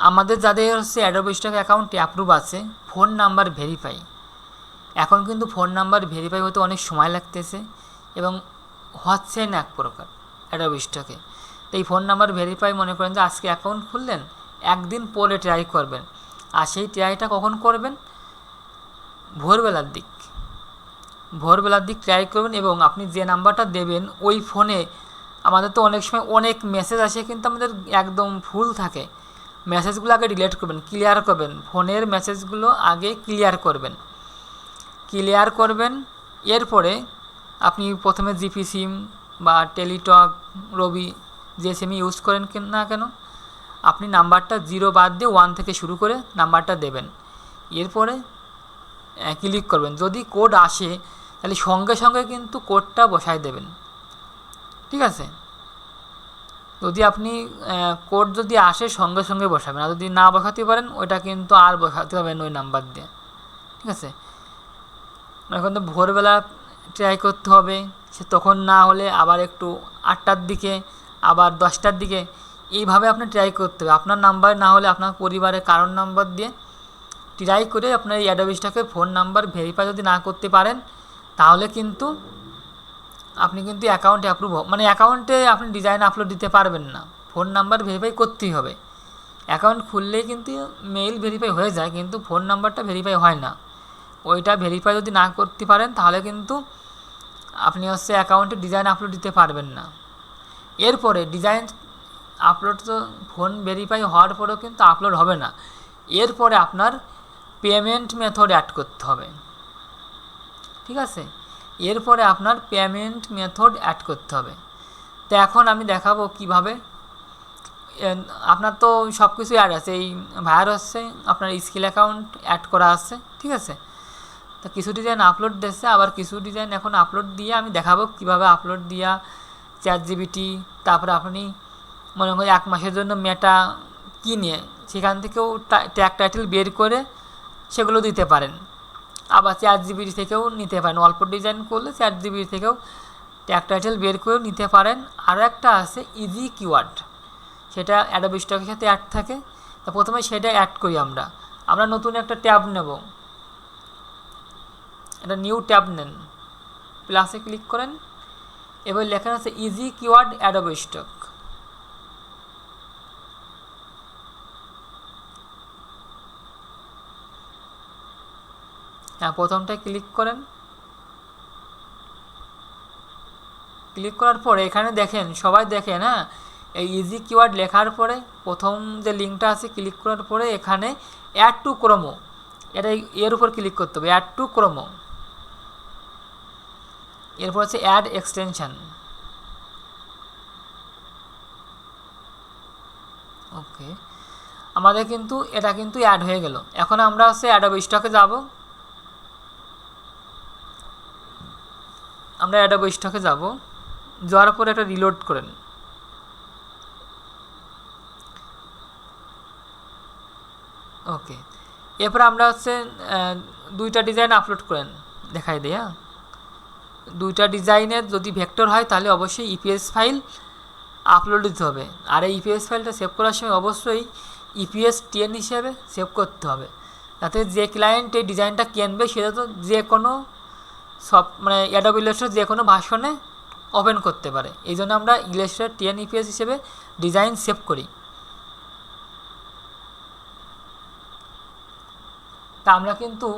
আমাদের যাদের হচ্ছে অ্যাডোব স্টক অ্যাকাউন্টে অ্যাপ্রুভ আছে ফোন নাম্বার ভেরিফাই এখন কিন্তু ফোন নাম্বার ভেরিফাই হতে অনেক সময় লাগতেছে এবং হচ্ছে না এক প্রকার অ্যাডোব স্টকে তো এই ফোন নাম্বার ভেরিফাই মনে করেন যে আজকে অ্যাকাউন্ট খুললেন, একদিন পরে ট্রাই করবেন। আর সেই ট্রাইটা কখন করবেন? ভোরবেলার দিক। ভোরবেলার দিক ট্রাই করবেন এবং আপনি যে নাম্বারটা দেবেন, ওই ফোনে আমাদের তো অনেক সময় অনেক মেসেজ আসে কিন্তু আমাদের একদম ফুল থাকে। মেসেজগুলো আগে ডিলিট করবেন ক্লিয়ার করবেন। ফোনের মেসেজগুলো আগে ক্লিয়ার করবেন। ক্লিয়ার করবেন, এরপরে আপনি প্রথমে জিপি সিম বা টেলিটক, রবি যে সিমই ইউজ করেন না কেন, আপনি নাম্বারটা জিরো বাদ দিয়ে ওয়ান থেকে শুরু করে নাম্বারটা দেবেন। এরপরে ক্লিক করবেন। যদি কোড আসে, তাহলে সঙ্গে সঙ্গে কিন্তু কোডটা বসায় দেবেন। ঠিক আছে? যদি আপনি কোড যদি আসে সঙ্গে সঙ্গে বসাবেন, আর যদি না বসাতে পারেন, ওইটা কিন্তু আর বসাতে হবেন ওই নাম্বার দিয়ে। ঠিক আছে? এখন তো ভোরবেলা ট্রাই করতে হবে, সে তখন না হলে আবার একটু আটটার দিকে, আবার দশটার দিকে, এইভাবে আপনি ট্রাই করতে হবে। আপনার নাম্বার না হলে আপনার পরিবারের কারোর নাম্বার দিয়ে ট্রাই করে আপনার এই অ্যাডোবিসটাকে ফোন নাম্বার ভেরিফাই যদি না করতে পারেন, তাহলে কিন্তু আপনি কিন্তু অ্যাকাউন্টে অ্যাপ্রুভ মানে অ্যাকাউন্টে আপনি ডিজাইন আপলোড দিতে পারবেন না। ফোন নাম্বার ভেরিফাই করতেই হবে। অ্যাকাউন্ট খুললেই কিন্তু মেইল ভেরিফাই হয়ে যায়, কিন্তু ফোন নাম্বারটা ভেরিফাই হয় না। ওইটা ভেরিফাই যদি না করতে পারেন, তাহলে কিন্তু আপনি হচ্ছে অ্যাকাউন্টে ডিজাইন আপলোড দিতে পারবেন না। এরপরে ডিজাইন আপলোড তো ফোন ভেরিফাই হওয়ার পরেও কিন্তু আপলোড হবে না। এরপরে আপনার পেমেন্ট মেথড অ্যাড করতে হবে। ঠিক আছে? এরপরে আপনার পেমেন্ট মেথড অ্যাড করতে হবে। তো এখন আমি দেখাবো কীভাবে। আপনার তো সব কিছুই অ্যাড আছে, এই ভায়ার হচ্ছে আপনার স্কিল অ্যাকাউন্ট অ্যাড করা আছে, ঠিক আছে? তো কিছু ডিজাইন আপলোড দিচ্ছে আবার কিছু ডিজাইন এখন আপলোড দিয়ে আমি দেখাবো কীভাবে আপলোড দিয়া চ্যাট জিবিটি তারপরে আপনি মনে করি এক মাসের জন্য মেটা কিনে, সেখান থেকেও ট্যাগ টাইটেল বের করে সেগুলো দিতে পারেন। আবার চার জিবি থেকেও নিতে পারেন। অল্প ডিজাইন করলে চার জিবি থেকেও ট্যাগ টাইটেল বের করেও নিতে পারেন। আরও একটা আছে ইজি কিওয়ার্ড সেটা অ্যাডোবি স্টকের সাথে অ্যাড থাকে। তো প্রথমে সেটা অ্যাড করি আমরা। আমরা নতুন একটা ট্যাব নেব। এটা নিউ ট্যাব নেন। প্লাসে ক্লিক করেন। এবার লেখা আছে ইজি কিওয়ার্ড অ্যাডোবি স্টক প্রথমটায় ক্লিক করেন। ক্লিক করার পরে এখানে দেখেন, সবাই দেখেন হ্যাঁ এই ইজি কিওয়ার্ড লেখার পরে প্রথম যে লিঙ্কটা আছে ক্লিক করার পরে এখানে অ্যাড টু ক্রোমো এটা এর উপর ক্লিক করতে হবে অ্যাড টু ক্রোমো এরপর হচ্ছে অ্যাড এক্সটেনশন ওকে আমাদের কিন্তু, এটা কিন্তু অ্যাড হয়ে গেল। এখন আমরা হচ্ছে অ্যাডব স্টকে যাব। আমরা অ্যাডব স্টকে যাব। যাওয়ার পরে একটা রিলোড করেন ওকে এরপর আমরা হচ্ছে দুইটা ডিজাইন আপলোড করেন দেখাই দিই হ্যাঁ? দুইটা ডিজাইনের যদি ভেক্টর হয়, তাহলে অবশ্যই ইপিএস ফাইল আপলোড দিতে হবে। আর এই ইপিএস ফাইলটা সেভ করার সময় অবশ্যই ইপিএস টেন হিসেবে সেভ করতে হবে। যাতে যে ক্লায়েন্ট এই ডিজাইনটা কিনবে, সেটা তো যে কোনো সব মানে অ্যাডব ইলাস্ট্রেটর যে কোনো ভাষণে ওপেন করতে পারে। এই জন্য আমরা ইলাস্ট্রেটর টেন ইপিএস হিসেবে ডিজাইন সেভ করি। তা আমরা কিন্তু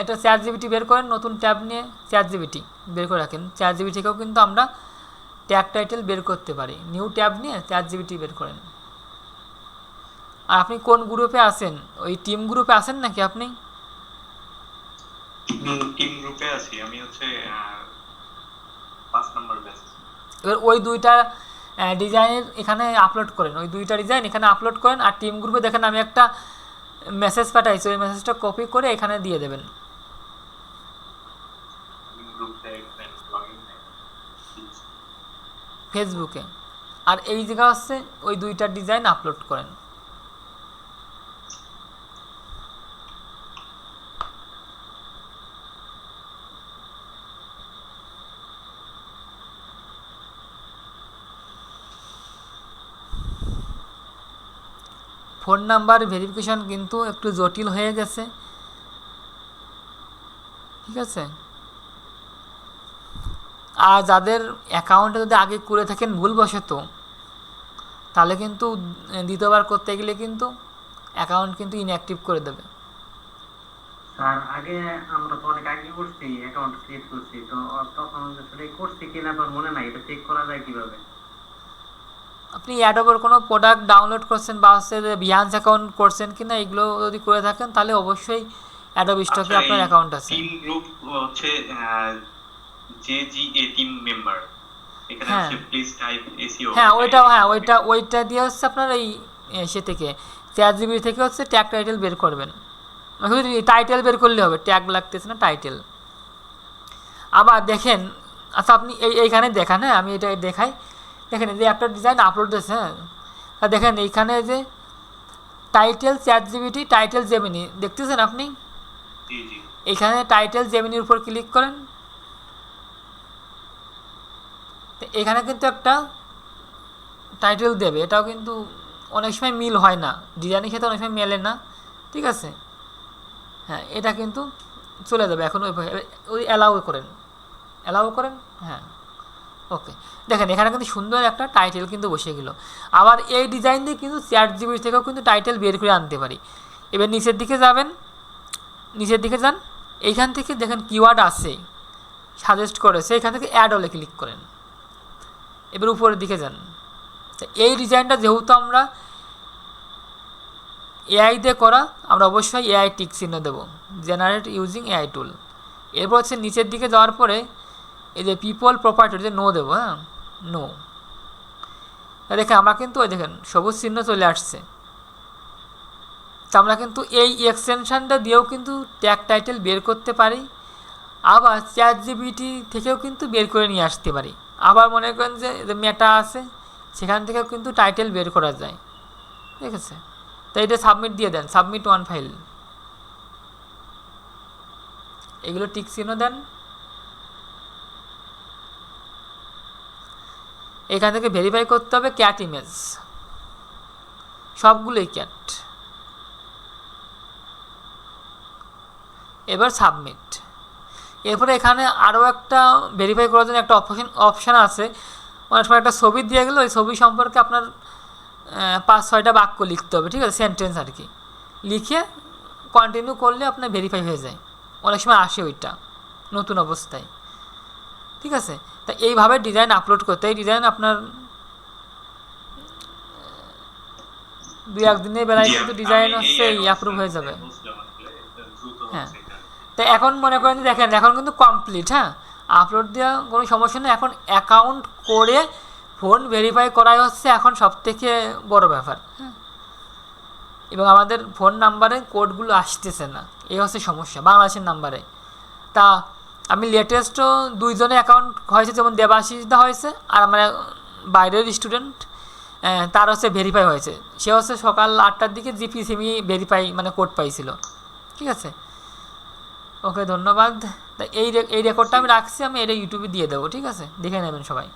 একটা চার জিবিটি বের করেন নতুন ট্যাব নিয়ে চার জিবিটি বের করে রাখেন। চার জিবি থেকেও কিন্তু আমরা ট্যাগ টাইটেল বের করতে পারি। নিউ ট্যাব নিয়ে চার জিবিটি বের করেন। আর আপনি কোন গ্রুপে আছেন? ওই টিম গ্রুপে আছেন নাকি আপনি? টিম গ্রুপে আছি। আমি হচ্ছে পাঁচ নম্বর ব্যাচ এবার ওই দুইটা ডিজাইনের এখানে আপলোড করেন। ওই দুইটা ডিজাইন এখানে আপলোড করেন আর টিম গ্রুপে দেখেন আমি একটা মেসেজ পাঠাইছি। ওই মেসেজটা কপি করে এখানে দিয়ে দেবেন। ফেসবুকে আর এই জায়গা হচ্ছে ওই দুইটা ডিজাইন আপলোড করেন। ফোন নাম্বার ভেরিফিকেশন কিন্তু একটু জটিল হয়ে গেছে। ঠিক আছে? আর যাদের অ্যাকাউন্টে যদি আগে করে থাকেন ভুলবশত, তাহলে কিন্তু দ্বিতীয়বার করতে গেলে কিন্তু অ্যাকাউন্ট কিন্তু ইনঅ্যাক্টিভ করে দেবে। স্যার, আগে আমরা তো অনেক আগে করছি অ্যাকাউন্ট ক্রিয়েট করছি, তো তখন আসলে করছি কিনা আর মনে নাই, এটা চেক করা যায় কীভাবে? আপনি অ্যাডোবের কোনো প্রোডাক্ট ডাউনলোড করছেন বা হচ্ছে বিহান্স অ্যাকাউন্ট করছেন কি না এগুলো যদি করে থাকেন তাহলে অবশ্যই অ্যাডোব স্টকে আচ্ছা, আপনার অ্যাকাউন্ট আছে। টিম গ্রুপ হচ্ছে J G A team member এখানে হ্যাঁ। হচ্ছে প্লিজ টাইপ এসিও হ্যাঁ ওইটা হ্যাঁ ওইটা ওইটা দিয়ে হচ্ছে আপনার এই সে থেকে চার জিবি থেকে হচ্ছে ট্যাগ টাইটেল বের করবেন। শুধু টাইটেল বের করলে হবে ট্যাগ লাগতেছে না টাইটেল আবার দেখেন আচ্ছা আপনি এই এইখানে দেখান হ্যাঁ আমি এটা দেখাই। দেখেন এই যে একটা ডিজাইন আপলোড দিয়েছে হ্যাঁ? আর দেখেন এইখানে যে title chat GPT title Gemini দেখতেছেন আপনি? জি জি। এখানে টাইটেল জেমিনির উপর ক্লিক করেন। তো এখানে কিন্তু একটা টাইটেল দেবে এটাও কিন্তু অনেক সময় মিল হয় না ডিজাইনের সাথে অনেক সময় মেলে না ঠিক আছে? হ্যাঁ এটা কিন্তু চলে যাবে এখন ওই ওই অ্যালাউ করেন। অ্যালাউ করেন হ্যাঁ। ওকে দেখেন, এখানে কিন্তু সুন্দর একটা টাইটেল কিন্তু বসে গেল। আবার এই ডিজাইন দিয়ে কিন্তু চার জিবি থেকেও কিন্তু টাইটেল বের করে আনতে পারি। এবার নিচের দিকে যাবেন। নিচের দিকে যান। এইখান থেকে দেখেন কিওয়ার্ড আছে সাজেস্ট করেছে। এখান থেকে অ্যাড হলে ক্লিক করেন। এবার উপরের দিকে যান। এই ডিজাইনটা যেহেতু আমরা এআই দিয়ে করা, আমরা অবশ্যই এআই টিক চিহ্ন দেবো। জেনারেট ইউজিং এআই টুল এরপর হচ্ছে নিচের দিকে যাওয়ার পরে এই যে পিপল প্রপার্টি যে নো দেবো হ্যাঁ নো দেখেন, আমরা কিন্তু ওই দেখেন, সবুজ চিহ্ন চলে আসছে। তো আমরা কিন্তু এই এক্সটেনশানটা দিয়েও কিন্তু ট্যাগ টাইটেল বের করতে পারি, আবার চ্যাট জিবিটি থেকেও কিন্তু বের করে নিয়ে আসতে পারি। আবার মনে করেন যে মেটা আছে, সেখান থেকেও কিন্তু টাইটেল বের করা যায়। ঠিক আছে? তো এটা সাবমিট দিয়ে দেন সাবমিট ওয়ান ফাইল এগুলো টিক চিহ্ন দেন। এখান থেকে ভেরিফাই করতে হবে ক্যাট ইমেজ সবগুলোই ক্যাট এবার সাবমিট এরপরে এখানে আরও একটা ভেরিফাই করার জন্য একটা অপশন অপশান আছে। অনেক সময় একটা ছবি দিয়ে গেলে ওই ছবি সম্পর্কে আপনার পাঁচ, ছয়টা বাক্য লিখতে হবে, ঠিক আছে? সেন্টেন্স আর কি। লিখে কন্টিনিউ করলে আপনার ভেরিফাই হয়ে যায়। অনেক সময় আসে ওইটা, নতুন অবস্থায়। ঠিক আছে? তা এইভাবে ডিজাইন আপলোড করতে এই ডিজাইন আপনার দুই একদিনের বেলায় কিন্তু ডিজাইন হচ্ছে অ্যাপ্রুভ হয়ে যাবে। হ্যাঁ। তো এখন মনে করেন দেখেন এখন কিন্তু কমপ্লিট হ্যাঁ? আপলোড দেওয়া কোনো সমস্যা নেই। এখন অ্যাকাউন্ট করে ফোন ভেরিফাই করাই হচ্ছে এখন সব থেকে বড় ব্যাপার। হ্যাঁ এবং আমাদের ফোন নাম্বারে কোডগুলো আসতেছে না। এই হচ্ছে সমস্যা বাংলাদেশের নাম্বারে তা আমি লেটেস্টও দুইজনে অ্যাকাউন্ট হয়েছে, যেমন দেবাশিসদা হয়েছে আর আমার বাইরের স্টুডেন্ট তার হচ্ছে ভেরিফাই হয়েছে। সে হচ্ছে সকাল আটটার দিকে জিপি সিমি ভেরিফাই মানে কোড পাইছিল। ঠিক আছে? ওকে, ধন্যবাদ। তা এই এই রেকর্ডটা আমি রাখছি, আমি এটা ইউটিউবে দিয়ে দেবো, ঠিক আছে? দেখে নেবেন সবাই।